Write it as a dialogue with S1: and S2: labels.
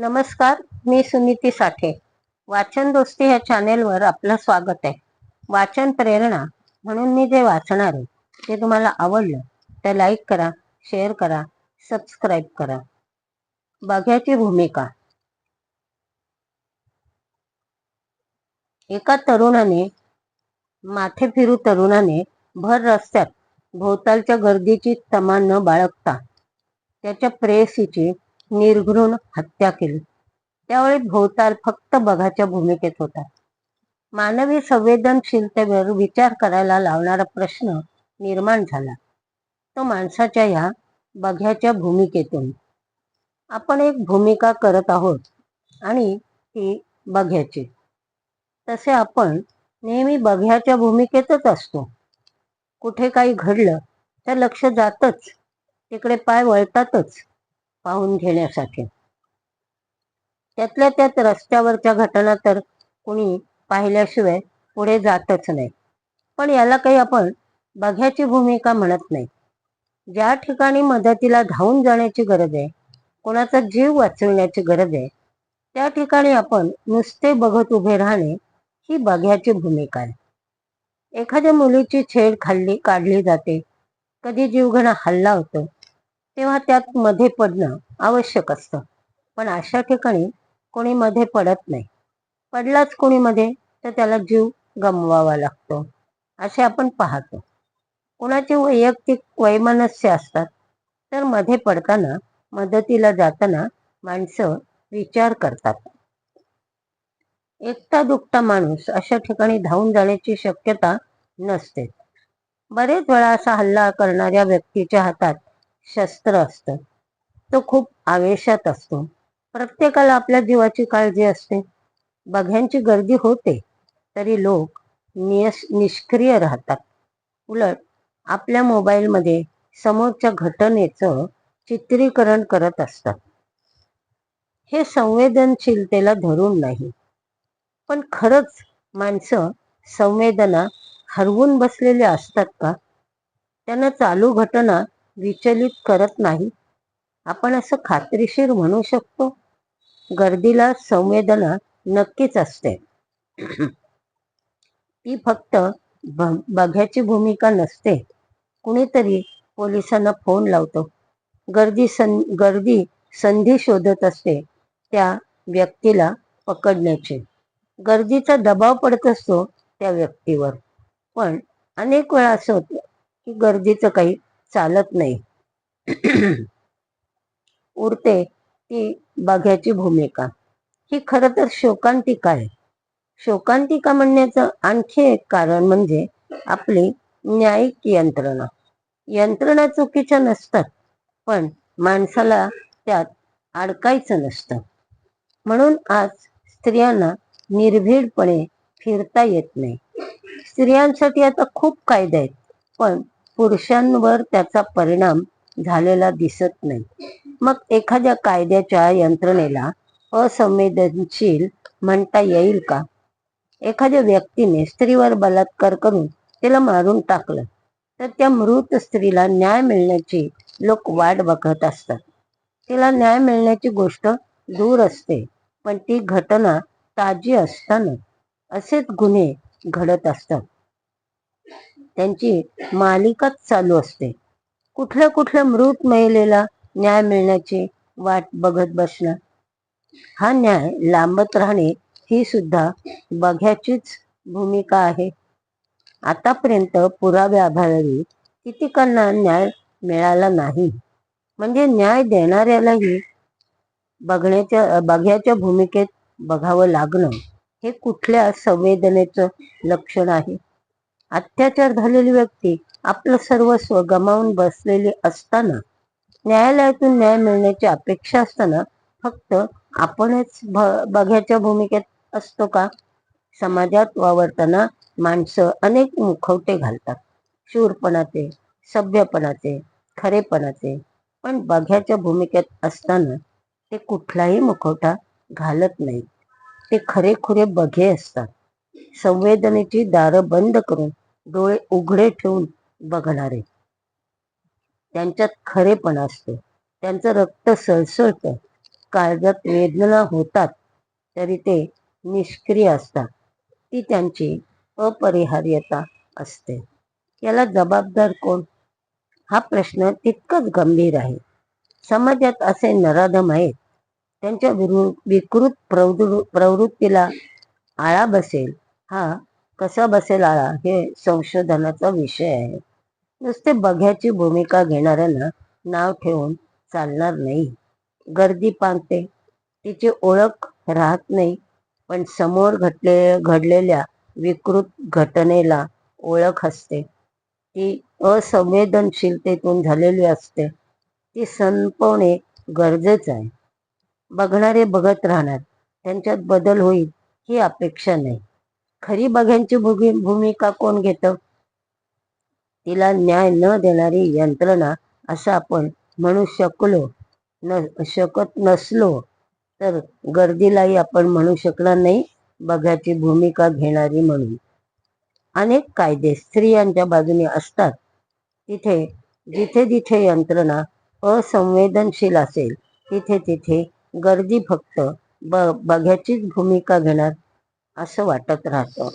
S1: नमस्कार मी सुनीती साठे. वाचन दोस्ती ह्या चॅनेलवर आपलं स्वागत आहे. वाचन प्रेरणा म्हणून मी जे वाचणार आहे ते तुम्हाला आवडलं तर लाईक करा शेअर करा सबस्क्राईब करा. बघ्याची भूमिका. एका तरुणाने माथे फिरू तरुणाने भर रस्त्यात भोवतालच्या गर्दीची तमा न बाळगता. त्याच्या प्रेयसीची निर्घृण हत्या केली. त्यावेळी भोवताल फक्त बघाच्या भूमिकेत होता. मानवी संवेदनशीलतेवर विचार करायला लावणारा प्रश्न निर्माण झाला. तो माणसाच्या या बघ्याच्या भूमिकेतून. आपण एक भूमिका करत आहोत आणि ती बघ्याची. तसे आपण नेहमी बघ्याच्या भूमिकेतच असतो. कुठे काही घडलं तर लक्ष जातच. तिकडे पाय वळतातच. पाहून घेण्यासाठी. त्यातल्या त्यात रस्त्यावरच्या घटना तर कुणी पाहिल्याशिवाय पुढे जातच नाही. पण याला काही आपण बघ्याची भूमिका म्हणत नाही. ज्या ठिकाणी मदतीला धावून जाण्याची गरज आहे कोणाचा जीव वाचविण्याची गरज आहे त्या ठिकाणी आपण नुसते बघत उभे राहणे ही बघ्याची भूमिका आहे. एखाद्या मुलीची छेड खाल्ली काढली जाते. कधी जीवघणा हल्ला होतो. तेव्हा त्यात मध्ये पडणं आवश्यक असतं. पण अशा ठिकाणी कोणी मध्ये पडत नाही. पडलाच कोणी मध्ये तर त्याला जीव गमवावा लागतो. असे आपण पाहतो. कुणाचे वैयक्तिक वैमनस्य असतात तर मध्ये पडताना मदतीला जाताना माणसं विचार करतात. एकटा दुखता माणूस अशा ठिकाणी धावून जाण्याची शक्यता नसते. बरेच वेळा असा हल्ला करणाऱ्या व्यक्तीच्या हातात शस्त्र असतं. तो खूप आवेशात असतो. प्रत्येकाला आपल्या जीवाची काळजी असते. बघ्यांची गर्दी होते तरी लोक नियस निष्क्रिय राहतात. उलट आपल्या मोबाईलमध्ये समोरच्या घटनेचं चित्रीकरण करत असतात. हे संवेदनशीलतेला धरून नाही. पण खरंच माणसं संवेदना हरवून बसलेले असतात का? त्यांना चालू घटना विचलित करत नाही. आपण असं खात्रीशीर म्हणू शकतो. गर्दीला संवेदना नक्कीच असते. ती फक्त बघ्याची भूमिका नसते. कुणीतरी पोलिसांना फोन लावतो. गर्दी सं गर्दी संधी शोधत असते त्या व्यक्तीला पकडण्याची. गर्दीचा दबाव पडत असतो त्या व्यक्तीवर. पण अनेक वेळा असं होतं की गर्दीचं काही चालत नाही. उरते ती बघ्याची भूमिका. ही खर तर शोकांतिका आहे. शोकांतिका म्हणण्याचं आणखी एक कारण म्हणजे आपली न्यायिक यंत्रणा. यंत्रणा चुकीच्या नसतात पण माणसाला त्यात अडकायचं नसतं. म्हणून आज स्त्रियांना निर्भीडपणे फिरता येत नाही. स्त्रियांसाठी आता खूप कायदे आहेत पण पुरुषांवर त्याचा परिणाम झालेला दिसत नाही. मग एखाद्या कायद्याच्या यंत्रणेला असंवेदनशील म्हणता येईल का? एखाद्या व्यक्तीने स्त्रीवर बलात्कार करून तिला मारून टाकलं तर त्या मृत स्त्रीला न्याय मिळण्याची लोक वाट बघत असतात. तिला न्याय मिळण्याची गोष्ट दूर असते पण ती घटना ताजी असताना असेच गुन्हे घडत असतात. त्यांची मालिकाच चालू असते. कुठल्या कुठल्या मृत महिलेला न्याय मिळण्याची वाट बघत बसणं हा न्याय लांबत राहणे ही सुद्धा बघ्याचीच भूमिका आहे. आतापर्यंत पुराव्याभावी कितीकांना न्याय मिळाला नाही. म्हणजे न्याय देणाऱ्यालाही बघण्याच्या बघ्याच्या भूमिकेत बघावं लागणं हे कुठल्या संवेदनेचं लक्षण आहे? अत्याचार झालेली व्यक्ती आपलं सर्वस्व गमावून बसलेली असताना न्यायालयातून न्याय मिळण्याची अपेक्षा असताना फक्त आपणच बघ्याच्या भूमिकेत असतो का? समाजात वावरताना माणसं अनेक मुखवटे घालतात. शूरपणाचे सभ्यपणाचे खरेपणाचे. पण बघ्याच्या भूमिकेत असताना ते कुठलाही मुखवटा घालत नाही ते खरेखुरे बघे असतात. संवेदनेची दारं बंद करून डोळे उघडे ठेवून बघणारे. त्यांच्यात खरेपणा असते. त्यांचं रक्त सळसळतं. काळजात वेदना होतात. तरी ते निष्क्रिय असतात. ती त्यांची अपरिहार्यता असते. याला जबाबदार कोण? हा प्रश्न तितकाच गंभीर आहे. समाजात असे नराधम आहेत. त्यांच्या विरु विकृत प्रवृ प्रवृत्तीला आळा बसेल. हा कसा बसेल आळा हे संशोधनाचा विषय आहे. नुसते बघ्याची भूमिका घेणाऱ्यांना नाव ठेवून चालणार नाही. गर्दी पांगते. तिची ओळख राहत नाही. पण समोर घटले घडलेल्या विकृत घटनेला ओळख असते. ती असंवेदनशीलतेतून झालेली असते. ती संपवणे गरजेचं आहे. बघणारे बघत राहणार. त्यांच्यात बदल होईल ही अपेक्षा नाही. खरी बघ्यांची भूमी भूमिका कोण घेत? तिला न्याय न देणारी यंत्रणा असं आपण म्हणू शकलो न शकत नसलो तर गर्दीलाही आपण म्हणू शकणार नाही बघ्याची भूमिका घेणारी म्हणून. अनेक कायदे स्त्रियांच्या बाजूने असतात. तिथे जिथे जिथे यंत्रणा असंवेदनशील असेल तिथे तिथे गर्दी फक्त ब बघ्याचीच भूमिका घेणार असं वाटत राहतं.